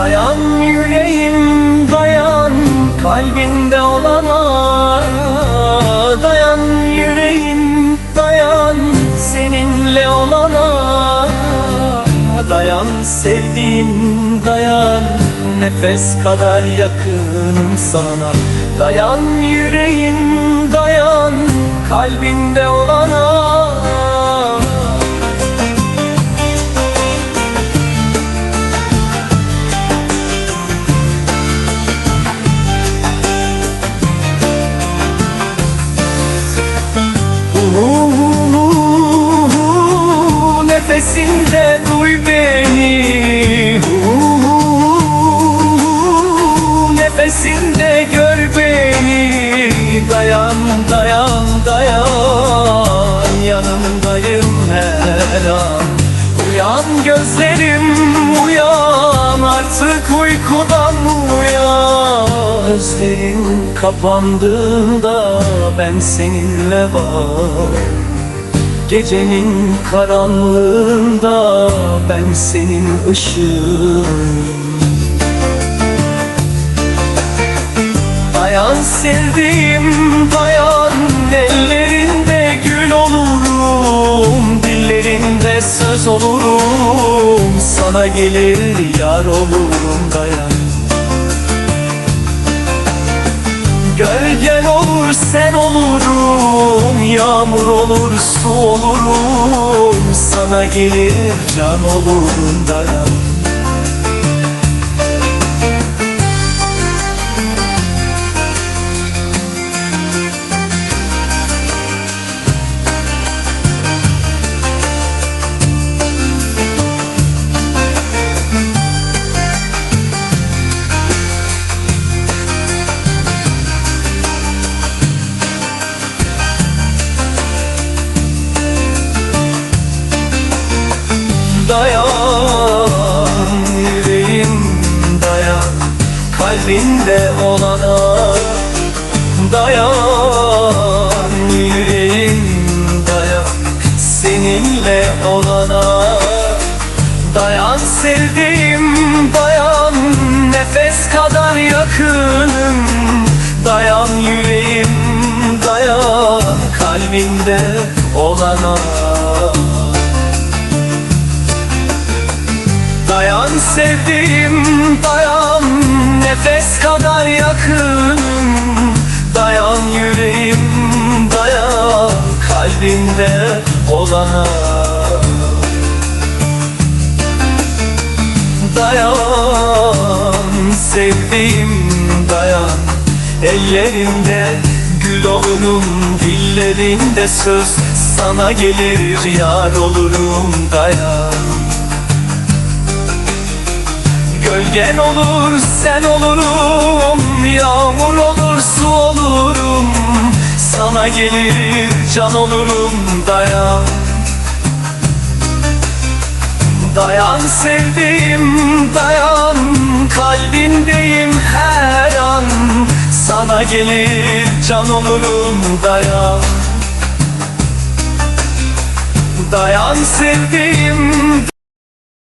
Dayan yüreğim dayan kalbinde olana Dayan yüreğim dayan seninle olana Dayan sevdiğim dayan nefes kadar yakınım sana. Dayan yüreğim dayan kalbinde olana Uhu, Nefesinde duy beni. Uhu, Nefesinde gör beni. Dayan dayan dayan. Yanındayım her an. Uyan gözlerim uyan. Artık uykudan uyan. Gözlerin kapandığında ben seninle var Gecenin karanlığında ben senin ışığın Dayan sevdiğim dayan Ellerinde gül olurum Dillerinde söz olurum. Sana gelir yar olurum dayan Gölgen olur sen olurum Yağmur olur su olurum Sana gelir can olurum dayan Kalbinde olana Dayan yüreğim dayan. Seninle olana Dayan sevdiğim dayan. Nefes kadar yakınım Dayan yüreğim dayan. Kalbinde olana Dayan sevdiğim Kalbinde olana Dayan sevdiğim dayan Ellerimde gül olurum Dillerinde söz sana gelir Yar olurum dayan Gölgen olur sen olurum Yağmur Sana gelir can olurum dayan. Dayan sevdiğim dayan. Kalbindeyim her an. Sana gelir can olurum dayan. Dayan sevdiğim